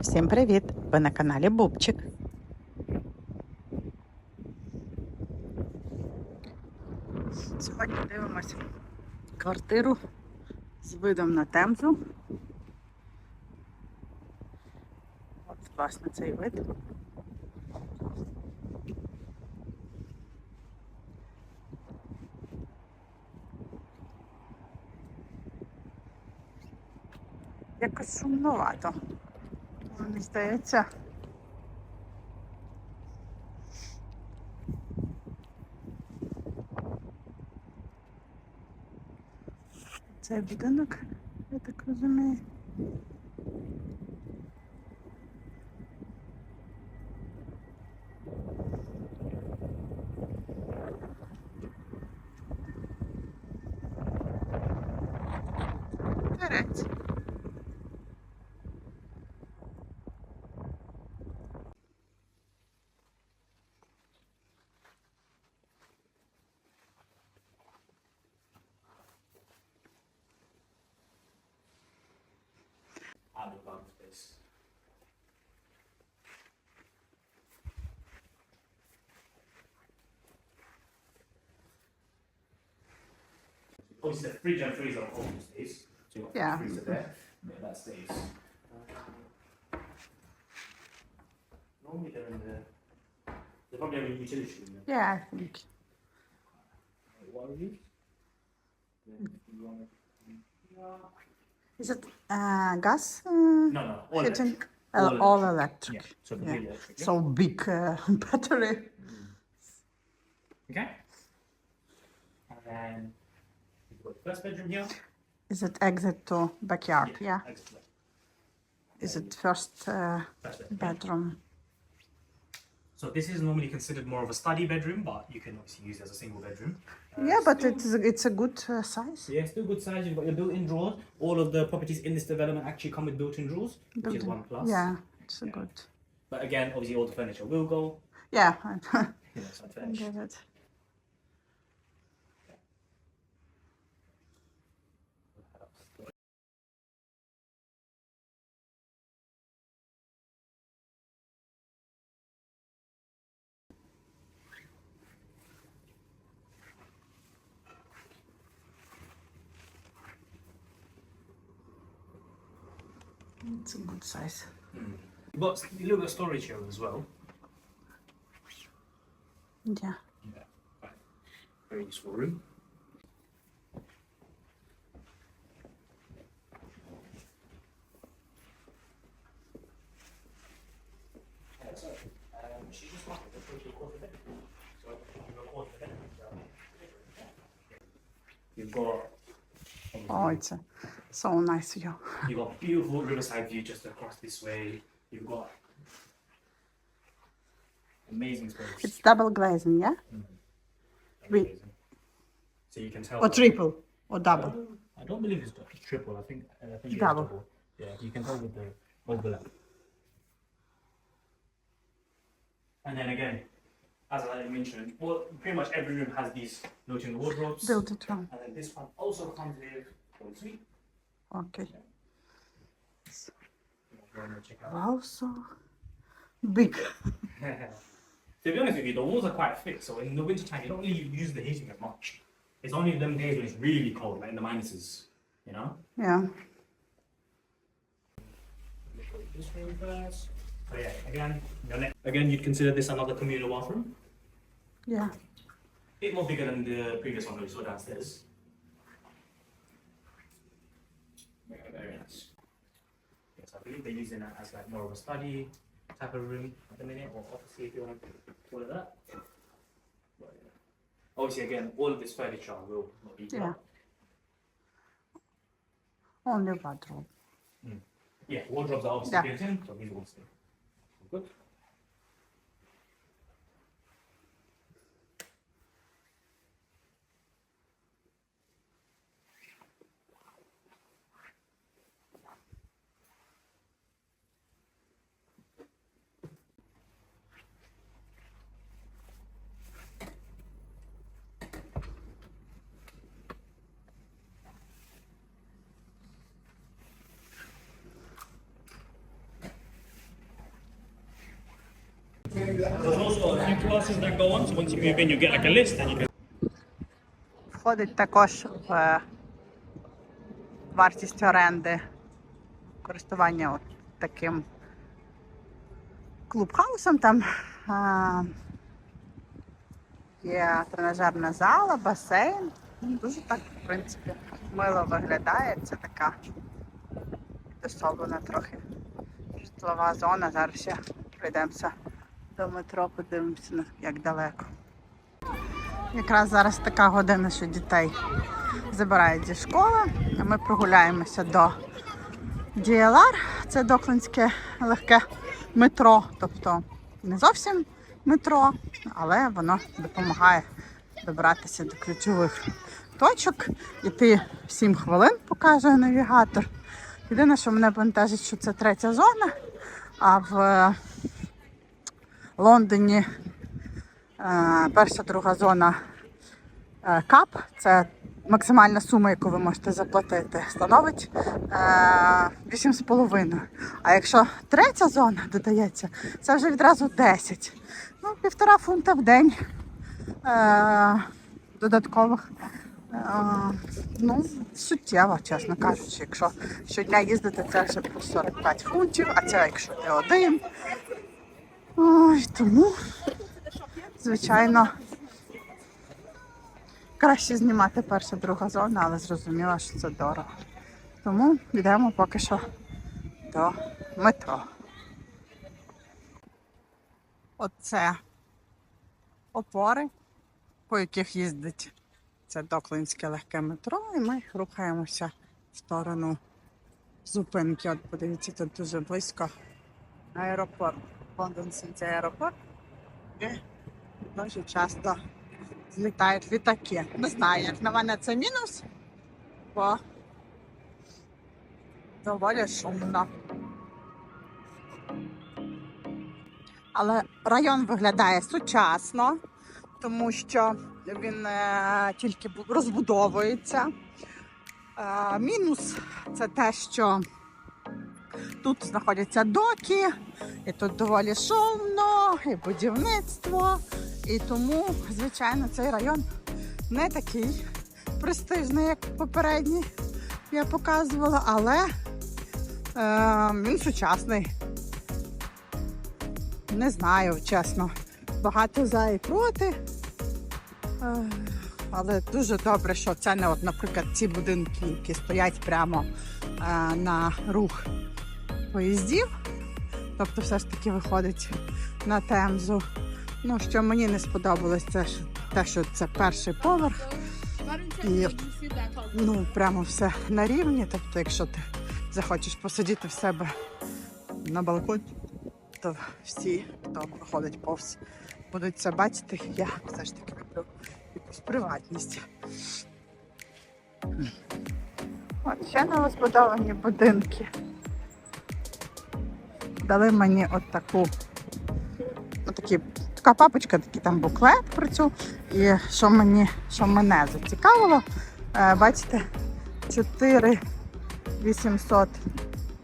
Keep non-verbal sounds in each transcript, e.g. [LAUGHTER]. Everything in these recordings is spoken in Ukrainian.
Всім привіт! Ви на каналі Бубчик. Сьогодні дивимося квартиру з видом на Темзу. От, власне, цей вид. Якось шумновато. Мені здається. Цей будинок, я так розумію. Space. Obviously, the fridge and freezer are open stays. So you've got Yeah. the freezer there. Yeah, that stays. Uh, normally they're in the. They probably have a utility room. Yeah, I think. What are? Then you wanna- Is it uh, gas uh, No, no, all electric. Uh, All all electric. electric. Yeah, so Yeah. electric. yeah? So big uh, [LAUGHS] battery. Okay. And then you've got the first bedroom here. Is it exit to backyard? Yeah. Exit left. Is it first uh, First bedroom. bedroom? So this is normally considered more of a study bedroom, but you can obviously use it as a single bedroom. Uh, Yeah, but still- it's it's a good uh, size. yeah, still a good size. You've got your built-in drawers. All of the properties in this development actually come with built-in drawers, which is one plus. Yeah, it's a Yeah. good. But again, obviously all the furniture will go. Yeah, I it's I unfinished. get it. It's a good size. Mm. But you look at storage here as well. Yeah. Yeah. Right. Very useful room. Oh, it's a so nice view. you've got beautiful riverside view just across this way. You've got amazing space. It's double glazing, yeah? Mm-hmm. we- So you can tell. Or triple or double. I don't believe it's it's triple. I think I think it's Double. double. Yeah, you can tell with the overlap. And then again, as I mentioned, well, pretty much every room has these built-in wardrobes. Wrong. And then this one also comes with oh, a suite. Okay. If you want to check out. Wow, so big. [LAUGHS] to be honest with you, the walls are quite thick, so in the wintertime you don't really use the heating as much. It's only them days when it's really cold, like in the minuses, you know. Yeah. This room first. So yeah, again, your next, again, you'd consider this another communal bathroom. Yeah. A bit more bigger than the previous one that we saw downstairs. Very nice. Yes, I believe they're using that as like more of a study type of room at the minute, or obviously if you want to call it that. But, yeah. Obviously, again, all of this furniture will not be Yeah. Only wardrobe. Hmm. Yeah, wardrobes are obviously Yeah. built in, so these will stay. Good. There's also a few classes that go on, so once you move in, you get like a list and you can Входить також в е, вартість оренди користування от таким клубхаусом. Там а, є тренажерна зала, басейн. Ну, Дуже так, в принципі, мило виглядає. Це така підособлена трохи житлова зона. Зараз ще прийдемося до метро, подивимося, як далеко. Якраз зараз така година, що дітей забирають зі школи, а ми прогуляємося до DLR. Це Доклинське легке метро, тобто не зовсім метро, але воно допомагає добратися до ключових точок. Іти 7 хвилин, показує навігатор. Єдине, що мене бентежить, що це третя зона, а в Лондоні Е, Перша, друга зона е, КАП це максимальна сума, яку ви можете заплатити, становить е, 8,5. А якщо третя зона додається, це вже відразу 10. Ну, півтора фунта в день е, додаткових. Е, ну, суттєво, чесно кажучи. Якщо щодня їздити, це вже плюс 45 фунтів, а це якщо ти один. Ой, тому звичайно, краще знімати перша, друга зона, але зрозуміло, що це дорого. Тому йдемо поки що до метро. Оце опори, по яких їздить це Доклинське легке метро, і ми рухаємося в сторону зупинки. От подивіться, тут дуже близько аеропорт. Лондон Сіті аеропорт. І дуже часто злітають літаки. Не знаю, як на мене це мінус, бо доволі шумно. Але район виглядає сучасно, тому що він е, тільки розбудовується. Е, мінус це те, що тут знаходяться доки, і тут доволі шумно, і будівництво. І тому, звичайно, цей район не такий престижний, як попередній я показувала, але е, він сучасний. Не знаю, чесно. Багато за і проти. Е, але дуже добре, що це не, от, наприклад, ці будинки, які стоять прямо е, на рух поїздів. Тобто все ж таки виходить на темзу. Ну, що мені не сподобалось, це те, що це перший поверх. І ну, прямо все на рівні. Тобто, якщо ти захочеш посидіти в себе на балконі, то всі, хто проходить повз, будуть це бачити. Я все ж таки люблю якусь приватність. От ще новозбудовані будинки. Дали мені от таку, отакі, така папочка, такий там буклет про цю. І що мені, що мене зацікавило, е, бачите, 4800,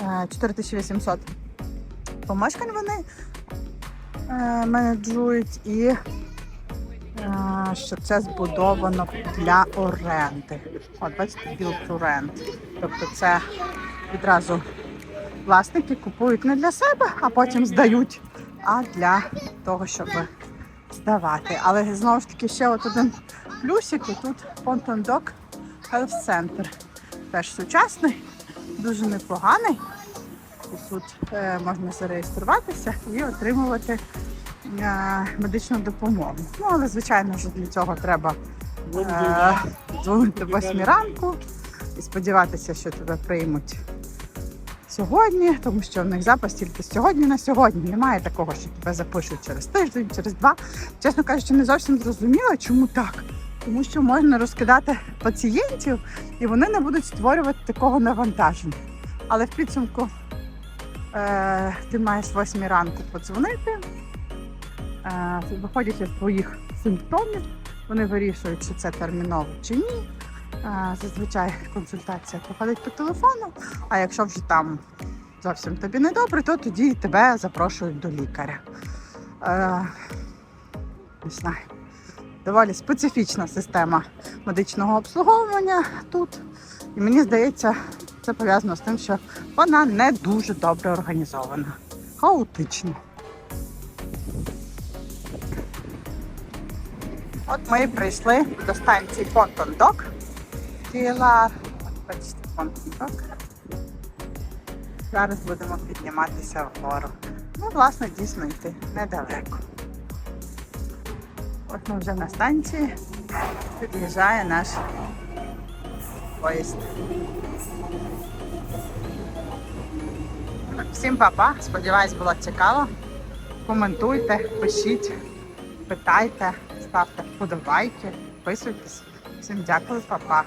е, 4800 помешкань вони е, менеджують і е, що це збудовано для оренди. От бачите, build to rent. Тобто це відразу власники купують не для себе, а потім здають, а для того, щоб здавати. Але знову ж таки ще от один плюсик, тут Ponton Dog Health Center. Теж сучасний, дуже непоганий. І тут е, можна зареєструватися і отримувати е, медичну допомогу. Ну, але звичайно ж для цього треба е, дзвонити в 8 ранку і сподіватися, що тебе приймуть сьогодні, тому що в них запис тільки з сьогодні на сьогодні. Немає такого, що тебе запишуть через тиждень, через два. Чесно кажучи, не зовсім зрозуміла, чому так. Тому що можна розкидати пацієнтів, і вони не будуть створювати такого навантаження. Але в підсумку е, ти маєш в 8 ранку подзвонити, е, виходячи з твоїх симптомів, вони вирішують, чи це терміново чи ні. Зазвичай консультація проходить по телефону, а якщо вже там зовсім тобі не добре, то тоді тебе запрошують до лікаря. е, не знаю, доволі специфічна система медичного обслуговування тут. І мені здається, це пов'язано з тим, що вона не дуже добре організована. Хаотично. От ми прийшли до станції Понтон-Док. Тіла. Бачите, Понтон-Док. Зараз будемо підніматися вгору. Ну, власне, дійсно йти недалеко. От ми вже на станції. Під'їжджає наш поїзд. Всім па-па. Сподіваюсь, було цікаво. Коментуйте, пишіть, питайте, ставте вподобайки, підписуйтесь. Всім дякую, па-па.